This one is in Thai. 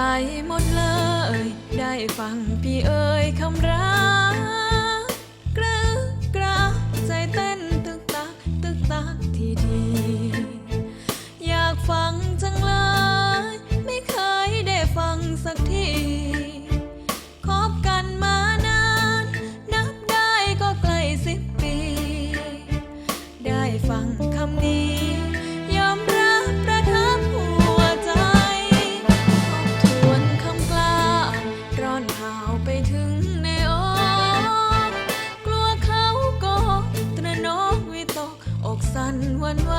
ใจหมดเลย ได้ฟังพี่เอ๋ยคำ สั่นวันไหว